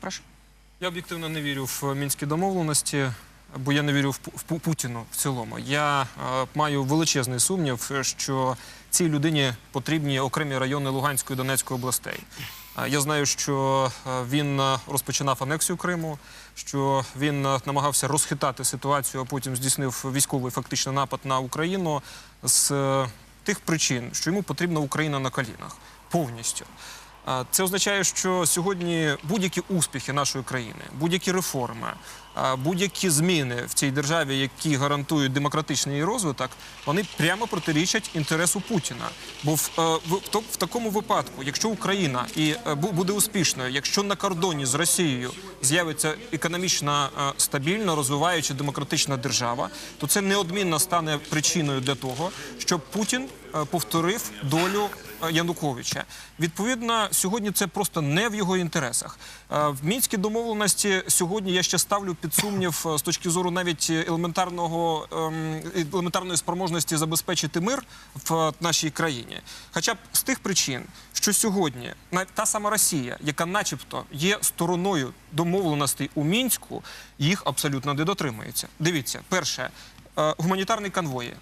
Прошу. Я об'єктивно не вірю в мінські домовленості, бо я не вірю в, Пу- в Путіну в цілому. Я е, маю величезний сумнів, що цій людині потрібні окремі райони Луганської і Донецької областей. Е, Я знаю, що е, він розпочинав анексію Криму, що він намагався розхитати ситуацію, а потім здійснив військовий фактично напад на Україну з тих причин, що йому потрібна Україна на колінах повністю. Це означає, що сьогодні будь-які успіхи нашої країни, будь-які реформи, будь-які зміни в цій державі, які гарантують демократичний розвиток, вони прямо протирічать інтересу Путіна. Бо в, е, в, в такому випадку, якщо Україна і е, бу- буде успішною, якщо на кордоні з Росією з'явиться економічно е, стабільна, розвиваюча демократична держава, то це неодмінно стане причиною для того, щоб Путін повторив долю Януковича. Відповідно, сьогодні це просто не в його інтересах. Е, В мінські домовленості сьогодні я ще ставлю під сумнів е, з точки зору навіть елементарного ем, елементарної спроможності забезпечити мир в нашій країні. Хоча б з тих причин, що сьогодні та сама Росія, яка, начебто, є стороною домовленостей у мінську, їх абсолютно не дотримується. Дивіться, перше. е, Гуманітарні конвої